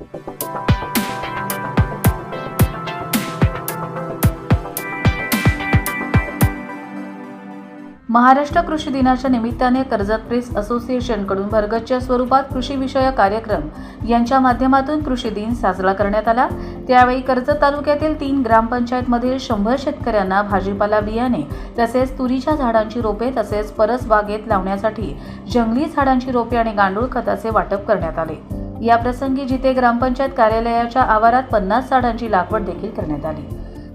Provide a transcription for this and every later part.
महाराष्ट्र कृषी दिनाच्या निमित्ताने कर्जत प्रेस असोसिएशनकडून भरगतच्या स्वरूपात कृषीविषयक कार्यक्रम यांच्या माध्यमातून कृषी दिन साजरा करण्यात आला. त्यावेळी कर्जत तालुक्यातील तीन ग्रामपंचायतमधील शंभर शेतकऱ्यांना भाजीपाला बियाणे तसेच तुरीच्या झाडांची रोपे तसेच परस बागेत लावण्यासाठी जंगली झाडांची रोपे आणि गांडूळ खताचे वाटप करण्यात आले. या प्रसंगी जिथे ग्रामपंचायत कार्यालयाच्या आवारात पन्नास झाडांची लागवड देखील करण्यात आली.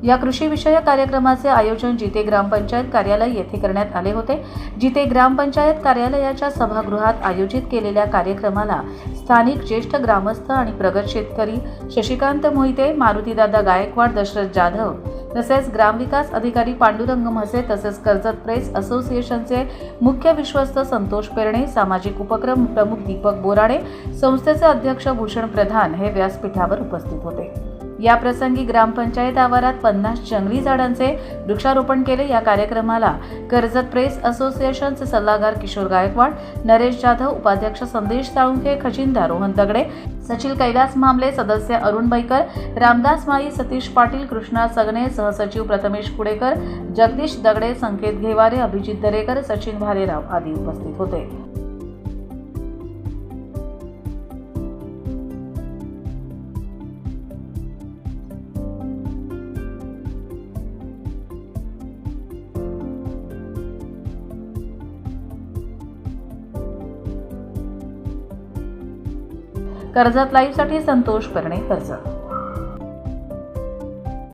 या कृषीविषयक कार्यक्रमाचे आयोजन जिथे ग्रामपंचायत कार्यालय येथे करण्यात आले होते जिथे ग्रामपंचायत कार्यालयाच्या सभागृहात आयोजित केलेल्या कार्यक्रमाला स्थानिक ज्येष्ठ ग्रामस्थ आणि प्रगत शेतकरी शशिकांत मोहिते मारुतीदादा गायकवाड दशरथ जाधव तसेच ग्रामविकास अधिकारी पांडुरंग म्हसे तसेच कर्जत प्रेस असोसिएशनचे मुख्य विश्वस्त संतोष पेरणे सामाजिक उपक्रम प्रमुख दीपक बोराडे संस्थेचे अध्यक्ष भूषण प्रधान हे व्यासपीठावर उपस्थित होते. या प्रसंगी ग्रामपंचायत आवारात पन्नास जंगली झाडांचे वृक्षारोपण केले या कार्यक्रमाला कर्जत प्रेस असोसिएशनचे सल्लागार किशोर गायकवाड नरेश जाधव उपाध्यक्ष संदेश साळुंखे खजिनदार रोहन दगडे सचिल कैलास मामले सदस्य अरुण बैकर रामदास माई सतीश पाटील कृष्णा सगणे सहसचिव प्रथमेश कुडेकर जगदीश दगडे संकेत घेवारे अभिजित दरेकर सचिन भालेराव आदी उपस्थित होते. कर्जत लाईव्हसाठी संतोष करणे कर्जत